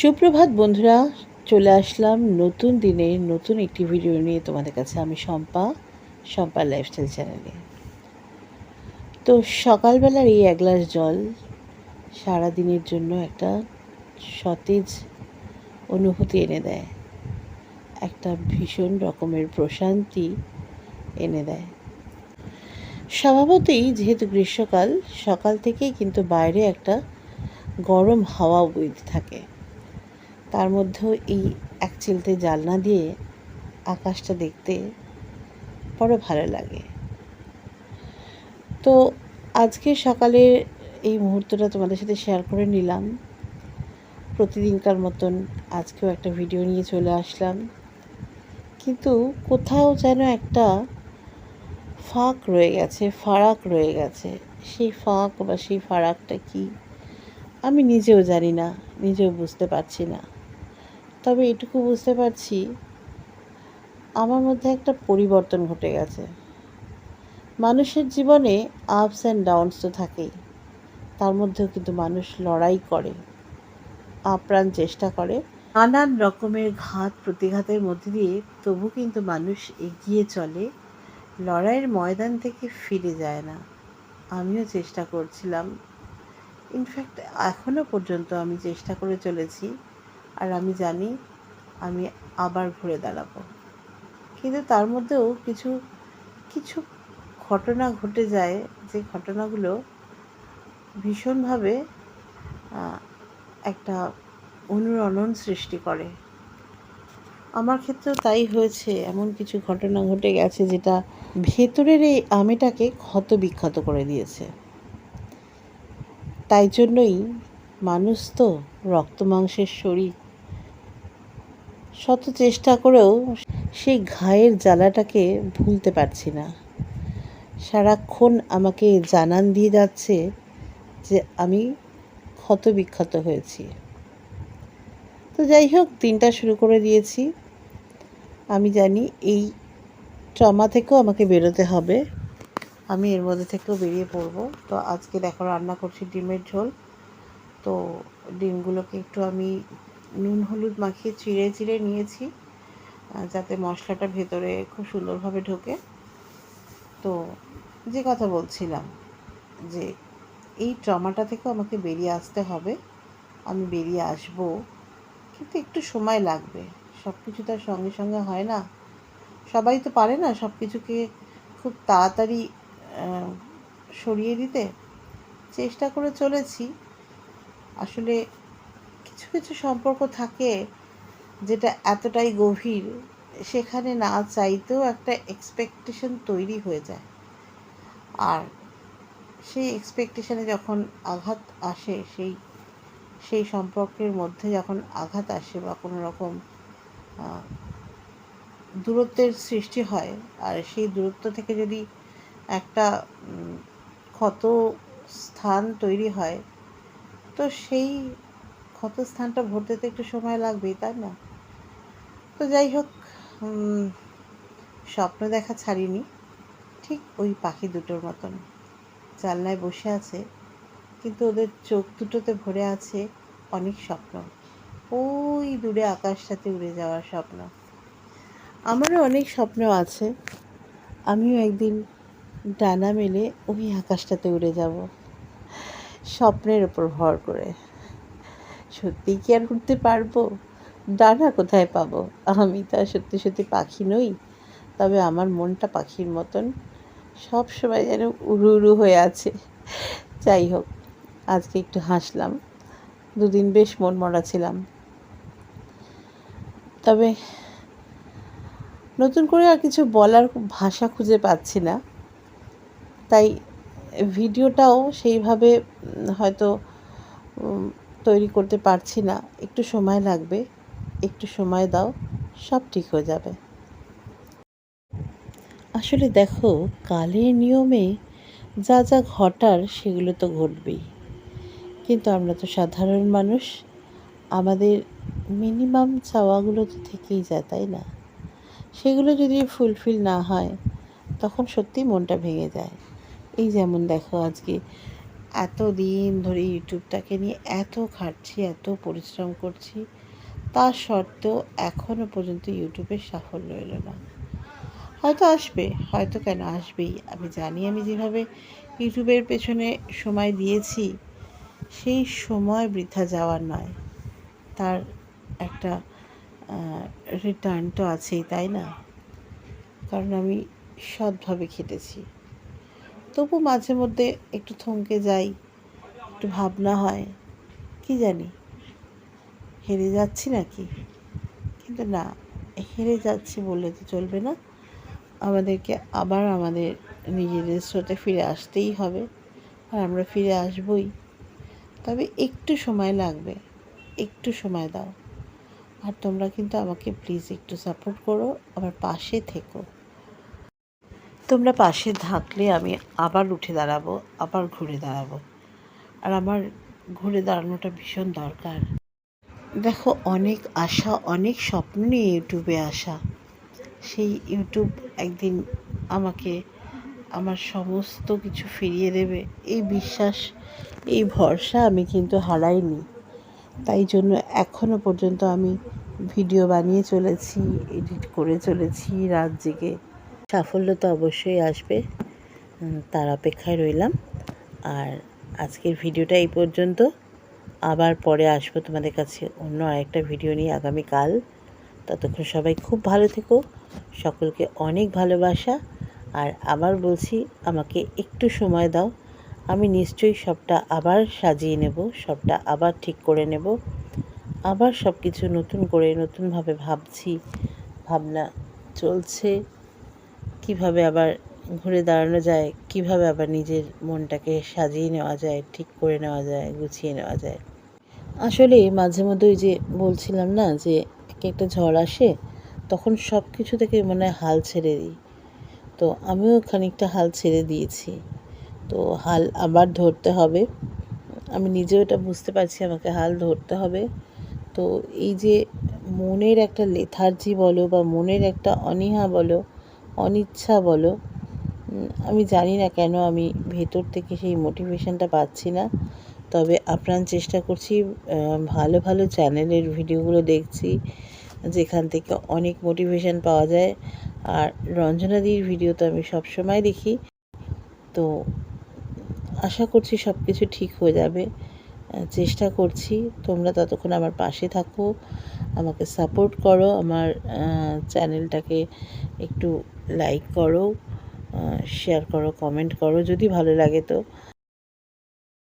সুপ্রভাত বন্ধুরা, চলে আসলাম নতুন দিনে নতুন একটি ভিডিও নিয়ে তোমাদের কাছে। আমি শম্পা শম্পা লাইফস্টাইল চ্যানেলে তো সকালবেলার এই এক গ্লাস জল সারা দিনের জন্য একটা সতেজ অনুভূতি এনে দেয়। একটা ভীষণ রকমের প্রশান্তি এনে দেয়। স্বভাবতই যেহেতু গ্রীষ্মকাল, সকাল থেকেই কিন্তু বাইরে একটা গরম হাওয়া বইতে থাকে। তার মধ্যেও এই এক চিলতে জালনা দিয়ে আকাশটা দেখতে বড় ভালো লাগে। তো আজকে সকালে এই মুহূর্তটা তোমাদের সাথে শেয়ার করে নিলাম। প্রতিদিনকার মতন আজকেও একটা ভিডিও নিয়ে চলে আসলাম। কিন্তু কোথাও যেন একটা ফাঁক রয়ে গেছে, ফারাক রয়ে গেছে। সেই ফাঁক বা সেই ফারাকটা কি আমি নিজেও জানি না, নিজেও বুঝতে পারছি না। তবে এটুকু বুঝতে পারছি, আমার মধ্যে একটা পরিবর্তন ঘটে গেছে। মানুষের জীবনে আপস অ্যান্ড ডাউনস তো থাকেই, তার মধ্যেও কিন্তু মানুষ লড়াই করে, আপ্রাণ চেষ্টা করে। নানান রকমের ঘাত প্রতিঘাতের মধ্যে দিয়ে তবু কিন্তু মানুষ এগিয়ে চলে, লড়াইয়ের ময়দান থেকে ফিরে যায় না। আমিও চেষ্টা করছিলাম। ইনফ্যাক্ট এখনও পর্যন্ত আমি চেষ্টা করে চলেছি। আর আমি জানি আমি আবার ঘুরে দাঁড়াবো। কিন্তু তার মধ্যেও কিছু কিছু ঘটনা ঘটে যায়, যে ঘটনাগুলো ভীষণভাবে একটা অনুরণন সৃষ্টি করে। আমার ক্ষেত্রেও তাই হয়েছে, এমন কিছু ঘটনা ঘটে গেছে যেটা ভেতরের এই আমিটাকে ক্ষত বিক্ষত করে দিয়েছে। তাই জন্যই মানুষ তো রক্ত মাংসের শরীর শত চেষ্টা করেও সেই ঘায়ের জ্বালাটাকে ভুলতে পারছি না। সারাক্ষণ আমাকে জানান দিয়ে যাচ্ছে যে আমি ক্ষত বিক্ষত হয়েছি। তো যাই হোক, দিনটা শুরু করে দিয়েছি। আমি জানি এই ট্রমা থেকেও আমাকে বেরোতে হবে। আমি এর মধ্যে থেকেও বেরিয়ে পড়ব। তো আজকে দেখো, রান্না করছি ডিমের ঝোল। তো ডিমগুলোকে একটু আমি নুন হলুদ মাখিয়ে চিড়ে চিড়ে নিয়েছি যাতে মশলাটা ভেতরে খুব সুন্দরভাবে ঢোকে। তো যে কথা বলছিলাম যে এই ট্রমাটা থেকেও আমাকে বেরিয়ে আসতে হবে, আমি বেরিয়ে আসব, কিন্তু একটু সময় লাগবে। সব কিছু তার সঙ্গে সঙ্গে হয় না। সবাই তো পারে না সব কিছুকে খুব তাড়াতাড়ি সরিয়ে দিতে। চেষ্টা করে চলেছি। আসলে কিছু সম্পর্ক থাকে যেটা এতটাই গভীর, সেখানে না চাইতেও একটা এক্সপেকটেশন তৈরি হয়ে যায়। আর সেই এক্সপেকটেশনে যখন আঘাত আসে, সেই সেই সম্পর্কের মধ্যে যখন আঘাত আসে বা কোনো রকম দূরত্বের সৃষ্টি হয়, আর সেই দূরত্ব থেকে যদি একটা ক্ষত স্থান তৈরি হয়, তো সেই ক্ষত স্থানটা ভরতে তো একটু সময় লাগবেই, তাই না? তো যাই হোক স্বপ্ন দেখা ছাড়িনি। ঠিক ওই পাখি দুটোর মতন। জানলায় বসে আছে, কিন্তু ওদের চোখ দুটোতে ভরে আছে অনেক স্বপ্ন। ওই দূরে আকাশটাতে উড়ে যাওয়ার স্বপ্ন। আমারও অনেক স্বপ্ন আছে। আমিও একদিন ডানা মেলে ওই আকাশটাতে উড়ে যাব। স্বপ্নের ওপর ভর করে। সত্যি কি আর উঠতে পারব? ডানা কোথায় পাবো? আমি তো আর সত্যি সত্যি পাখি নই, তবে আমার মনটা পাখির মতন সব সময় যেন উড়ু উড়ু হয়ে আছে। যাই হোক, আজকে একটু হাসলাম। দুদিন বেশ মন মরা ছিলাম। তবে নতুন করে আর কিছু বলার ভাষা খুঁজে পাচ্ছি না। তাই ভিডিওটাও সেইভাবে হয়তো তৈরি করতে পারছি না। একটু সময় লাগবে, একটু সময় দাও, সব ঠিক হয়ে যাবে। আসলে দেখো, কালের নিয়মে যা যা ঘটার সেগুলো তো ঘটবেই। কিন্তু আমরা তো সাধারণ মানুষ, আমাদের মিনিমাম চাওয়াগুলো তো থেকেই যায়, তাই না? সেগুলো যদি ফুলফিল না হয়, তখন সত্যিই মনটা ভেঙে যায়। এই যেমন দেখো আজকে এত দিন ধরে ইউটিউবটাকে নিয়ে এত খাটছি এত পরিশ্রম করছি, তা সত্ত্বেও এখনও পর্যন্ত ইউটিউবের সাফল্য এলো না। হয়তো আসবে, হয়তো কেন আসবেই? আমি জানি আমি যেভাবে ইউটিউবের পেছনে সময় দিয়েছি, সেই সময় বৃথা যাওয়ার নয়। তার একটা রিটার্ন তো আছেই, তাই না? কারণ আমি সৎভাবে খেটেছি। তবু মাঝে মধ্যে একটু থমকে যাই, একটু ভাবনা হয়, কি জানি? হেরে যাচ্ছি নাকি? কিন্তু না, হেরে যাচ্ছি বললে তো চলবে না। আমাদেরকে আবার আমাদের নিজেদের স্রোতে ফিরে আসতেই হবে, আর আমরা ফিরে আসবই। তবে একটু সময় লাগবে, একটু সময় দাও। আর তোমরা কিন্তু আমাকে প্লিজ একটু সাপোর্ট করো, আমার পাশে থেকো। তোমরা পাশে থাকলে আমি আবার উঠে দাঁড়াবো, আবার ঘুরে দাঁড়াবো। আর আমার ঘুরে দাঁড়ানোটা ভীষণ দরকার। দেখো, অনেক আশা, অনেক স্বপ্ন নিয়ে ইউটিউবে আসা। সেই ইউটিউব একদিন আমাকে আমার সমস্ত কিছু ফিরিয়ে দেবে। এই বিশ্বাস, এই ভরসা আমি কিন্তু হারাইনি। তাই জন্য এখনও পর্যন্ত আমি ভিডিও বানিয়ে চলেছি, এডিট করে চলেছি রাত জেগে। সাফল্য তো অবশ্যই আসবে। তার অপেক্ষায় রইলাম। আর আজকের ভিডিওটা এই পর্যন্ত। আবার পরে আসব তোমাদের কাছে অন্য আরেকটা ভিডিও নিয়ে আগামীকাল। ততক্ষণ সবাই খুব ভালো থেকো, সকলকে অনেক ভালোবাসা। আর আবার বলছি, আমাকে একটু সময় দাও। আমি নিশ্চয়ই সবটা আবার সাজিয়ে নেব, সবটা আবার ঠিক করে নেব। আবার সব কিছু নতুন করে নতুনভাবে ভাবছি, ভাবনা চলছে। কীভাবে আবার ঘুরে দাঁড়ানো যায়? কীভাবে আবার নিজের মনটাকে সাজিয়ে নেওয়া যায়, ঠিক করে নেওয়া যায়, গুছিয়ে নেওয়া যায়? আসলে মাঝে মধ্যে ওই যে বলছিলাম না যে, এক একটা ঝড় আসে, তখন সব কিছু থেকে মনে হাল ছেড়ে দিই। তো আমিও খানিকটা হাল ছেড়ে দিয়েছি। তো হাল আবার ধরতে হবে। আমি নিজেও এটা বুঝতে পারছি, আমাকে হাল ধরতে হবে। তো এই যে মনের একটা লেথার্জি বলো বা মনের একটা অনীহা বলো অনিচ্ছা বলো। আমি জানি না কেন আমি ভেতর থেকে সেই মোটিভেশনটা পাচ্ছি না। তবে আপ্রাণ চেষ্টা করছি ভালো ভালো চ্যানেলের ভিডিওগুলো দেখছি, যেখান থেকে অনেক মোটিভেশন পাওয়া যায়। আর রঞ্জনাদির ভিডিও তো আমি সবসময় দেখি। তো আশা করছি সব কিছু ঠিক হয়ে যাবে। চেষ্টা করছি। তোমরা ততক্ষণ আমার পাশে থাকো। আমাকে সাপোর্ট করো। আমার চ্যানেলটাকে একটু লাইক করো শেয়ার করো কমেন্ট করো যদি ভালো লাগে তো।